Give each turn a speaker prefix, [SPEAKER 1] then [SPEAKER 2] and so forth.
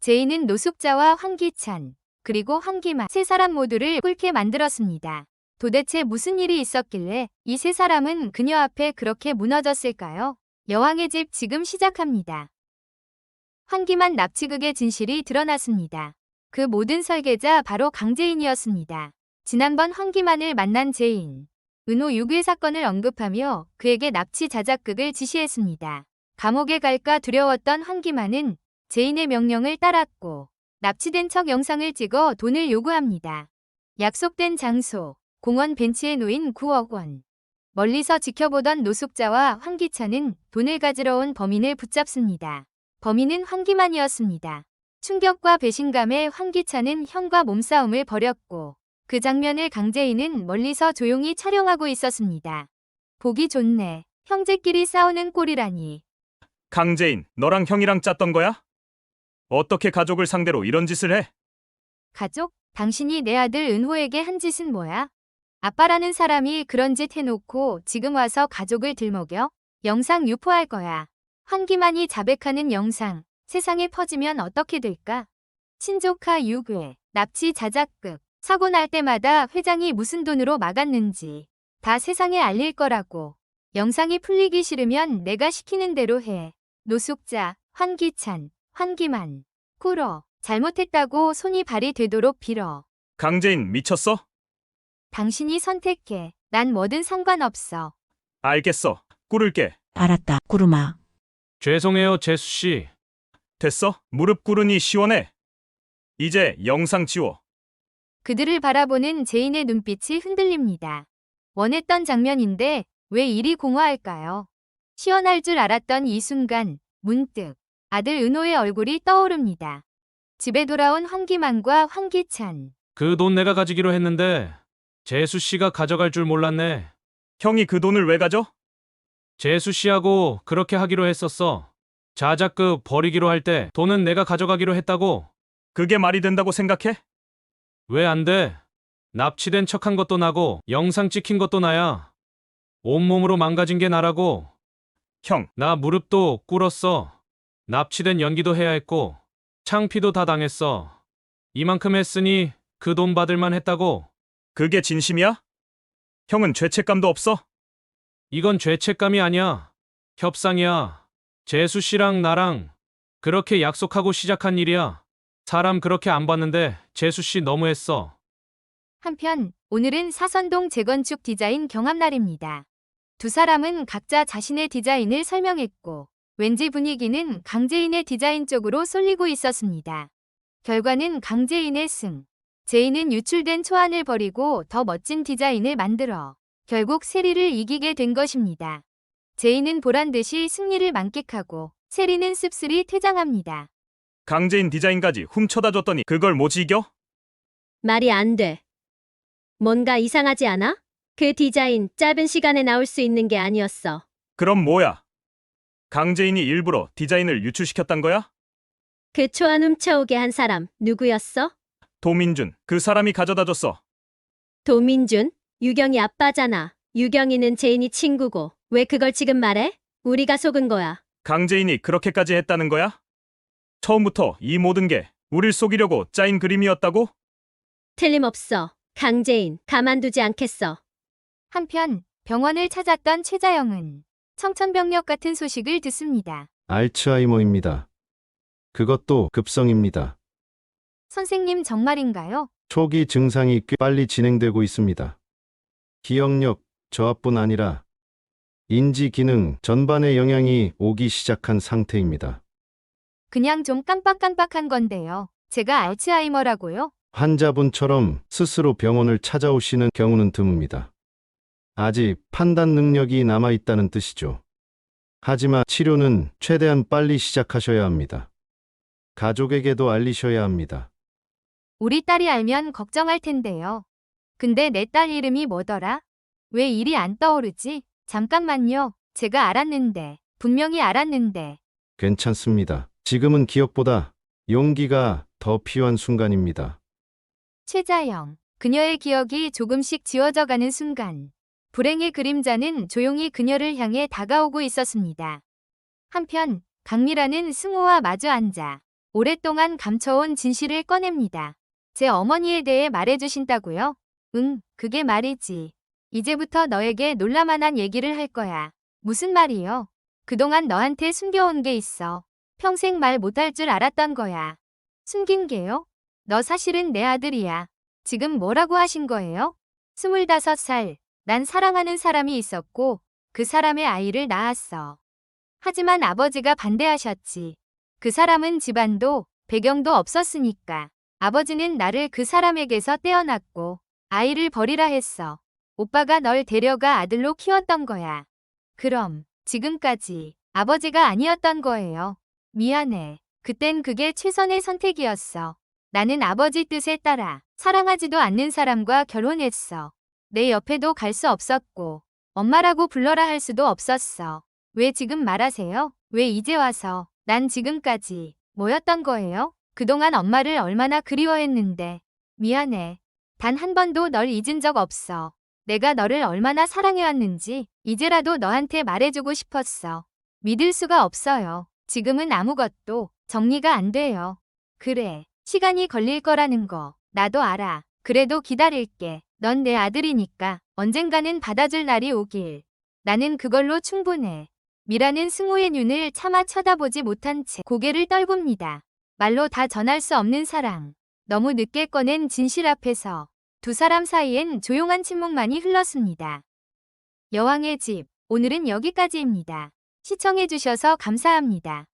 [SPEAKER 1] 제인은 노숙자와 황기찬, 그리고 황기만 세 사람 모두를 꿀게 만들었습니다. 도대체 무슨 일이 있었길래 이 세 사람은 그녀 앞에 그렇게 무너졌을까요? 여왕의 집 지금 시작합니다. 황기만 납치극의 진실이 드러났습니다. 그 모든 설계자 바로 강재인이었습니다. 지난번 황기만을 만난 제인, 은호 유괴 사건을 언급하며 그에게 납치 자작극을 지시했습니다. 감옥에 갈까 두려웠던 황기만은 제인의 명령을 따랐고 납치된 척 영상을 찍어 돈을 요구합니다. 약속된 장소, 공원 벤치에 놓인 9억 원. 멀리서 지켜보던 노숙자와 황기찬은 돈을 가지러 온 범인을 붙잡습니다. 범인은 황기만이었습니다. 충격과 배신감에 황기찬은 형과 몸싸움을 벌였고 그 장면을 강재인은 멀리서 조용히 촬영하고 있었습니다. 보기 좋네. 형제끼리 싸우는 꼴이라니.
[SPEAKER 2] 강재인, 너랑 형이랑 짰던 거야? 어떻게 가족을 상대로 이런 짓을 해?
[SPEAKER 1] 가족? 당신이 내 아들 은호에게 한 짓은 뭐야? 아빠라는 사람이 그런 짓 해놓고 지금 와서 가족을 들먹여? 영상 유포할 거야. 황기만이 자백하는 영상, 세상에 퍼지면 어떻게 될까? 친조카 유괴, 납치 자작극, 사고 날 때마다 회장이 무슨 돈으로 막았는지 다 세상에 알릴 거라고. 영상이 풀리기 싫으면 내가 시키는 대로 해. 노숙자, 황기찬, 황기만, 꿇어. 잘못했다고 손이 발이 되도록 빌어.
[SPEAKER 2] 강재인, 미쳤어?
[SPEAKER 1] 당신이 선택해. 난 뭐든 상관없어.
[SPEAKER 2] 알겠어. 꿇을게.
[SPEAKER 3] 알았다, 구름아.
[SPEAKER 4] 죄송해요, 재수 씨.
[SPEAKER 2] 됐어? 무릎 꿇으니 시원해. 이제 영상 지워.
[SPEAKER 1] 그들을 바라보는 제인의 눈빛이 흔들립니다. 원했던 장면인데 왜 이리 공허할까요? 시원할 줄 알았던 이 순간 문득 아들 은호의 얼굴이 떠오릅니다. 집에 돌아온 황기만과 황기찬.
[SPEAKER 4] 그 돈 내가 가지기로 했는데 재수 씨가 가져갈 줄 몰랐네.
[SPEAKER 2] 형이 그 돈을 왜 가져?
[SPEAKER 4] 재수 씨하고 그렇게 하기로 했었어. 자작극 버리기로 할 때 돈은 내가 가져가기로 했다고.
[SPEAKER 2] 그게 말이 된다고 생각해?
[SPEAKER 4] 왜 안 돼? 납치된 척한 것도 나고 영상 찍힌 것도 나야. 온몸으로 망가진 게 나라고.
[SPEAKER 2] 형,
[SPEAKER 4] 나 무릎도 꿇었어. 납치된 연기도 해야 했고 창피도 다 당했어. 이만큼 했으니 그 돈 받을만 했다고.
[SPEAKER 2] 그게 진심이야? 형은 죄책감도 없어?
[SPEAKER 4] 이건 죄책감이 아니야. 협상이야. 재수 씨랑 나랑 그렇게 약속하고 시작한 일이야. 사람 그렇게 안 봤는데 재수 씨 너무했어.
[SPEAKER 1] 한편 오늘은 사선동 재건축 디자인 경합날입니다. 두 사람은 각자 자신의 디자인을 설명했고 왠지 분위기는 강재인의 디자인 쪽으로 쏠리고 있었습니다. 결과는 강재인의 승. 제인은 유출된 초안을 버리고 더 멋진 디자인을 만들어 결국 세리를 이기게 된 것입니다. 제인은 보란 듯이 승리를 만끽하고 세리는 씁쓸히 퇴장합니다.
[SPEAKER 2] 강재인 디자인까지 훔쳐다 줬더니 그걸 못 이겨?
[SPEAKER 5] 말이 안 돼. 뭔가 이상하지 않아? 그 디자인 짧은 시간에 나올 수 있는 게 아니었어.
[SPEAKER 2] 그럼 뭐야? 강재인이 일부러 디자인을 유출시켰단 거야?
[SPEAKER 5] 그 초안 훔쳐오게 한 사람 누구였어?
[SPEAKER 2] 도민준, 그 사람이 가져다 줬어.
[SPEAKER 5] 도민준? 유경이 아빠잖아. 유경이는 제인이 친구고. 왜 그걸 지금 말해? 우리가 속은 거야.
[SPEAKER 2] 강재인이 그렇게까지 했다는 거야? 처음부터 이 모든 게 우릴 속이려고 짜인 그림이었다고?
[SPEAKER 5] 틀림없어. 강재인, 가만두지 않겠어.
[SPEAKER 1] 한편 병원을 찾았던 최자영은 청천벽력 같은 소식을 듣습니다.
[SPEAKER 6] 알츠하이머입니다. 그것도 급성입니다.
[SPEAKER 1] 선생님 정말인가요?
[SPEAKER 6] 초기 증상이 꽤 빨리 진행되고 있습니다. 기억력 저하뿐 아니라 인지 기능 전반에 영향이 오기 시작한 상태입니다.
[SPEAKER 1] 그냥 좀 깜빡깜빡한 건데요. 제가 알츠하이머라고요?
[SPEAKER 6] 환자분처럼 스스로 병원을 찾아오시는 경우는 드뭅니다. 아직 판단 능력이 남아 있다는 뜻이죠. 하지만 치료는 최대한 빨리 시작하셔야 합니다. 가족에게도 알리셔야 합니다.
[SPEAKER 1] 우리 딸이 알면 걱정할 텐데요. 근데 내 딸 이름이 뭐더라? 왜 일이 안 떠오르지? 잠깐만요. 제가 알았는데. 분명히 알았는데.
[SPEAKER 6] 괜찮습니다. 지금은 기억보다 용기가 더 필요한 순간입니다.
[SPEAKER 1] 최자영. 그녀의 기억이 조금씩 지워져 가는 순간. 불행의 그림자는 조용히 그녀를 향해 다가오고 있었습니다. 한편 강미라는 승호와 마주 앉아 오랫동안 감춰온 진실을 꺼냅니다. 제 어머니에 대해 말해주신다고요? 응, 그게 말이지. 이제부터 너에게 놀라만한 얘기를 할 거야. 무슨 말이요? 그동안 너한테 숨겨온 게 있어. 평생 말 못할 줄 알았던 거야. 숨긴 게요? 너 사실은 내 아들이야. 지금 뭐라고 하신 거예요? 스물다섯 살, 난 사랑하는 사람이 있었고, 그 사람의 아이를 낳았어. 하지만 아버지가 반대하셨지. 그 사람은 집안도, 배경도 없었으니까. 아버지는 나를 그 사람에게서 떼어놨고, 아이를 버리라 했어. 오빠가 널 데려가 아들로 키웠던 거야. 그럼, 지금까지 아버지가 아니었던 거예요. 미안해. 그땐 그게 최선의 선택이었어. 나는 아버지 뜻에 따라 사랑하지도 않는 사람과 결혼했어. 내 옆에도 갈 수 없었고, 엄마라고 불러라 할 수도 없었어. 왜 지금 말하세요? 왜 이제 와서, 난 지금까지 뭐였던 거예요? 그동안 엄마를 얼마나 그리워했는데. 미안해. 단 한 번도 널 잊은 적 없어. 내가 너를 얼마나 사랑해왔는지 이제라도 너한테 말해주고 싶었어. 믿을 수가 없어요. 지금은 아무것도 정리가 안 돼요. 그래, 시간이 걸릴 거라는 거 나도 알아. 그래도 기다릴게. 넌 내 아들이니까 언젠가는 받아줄 날이 오길. 나는 그걸로 충분해. 미라는 승우의 눈을 차마 쳐다보지 못한 채 고개를 떨굽니다. 말로 다 전할 수 없는 사랑. 너무 늦게 꺼낸 진실 앞에서 두 사람 사이엔 조용한 침묵만이 흘렀습니다. 여왕의 집, 오늘은 여기까지입니다. 시청해주셔서 감사합니다.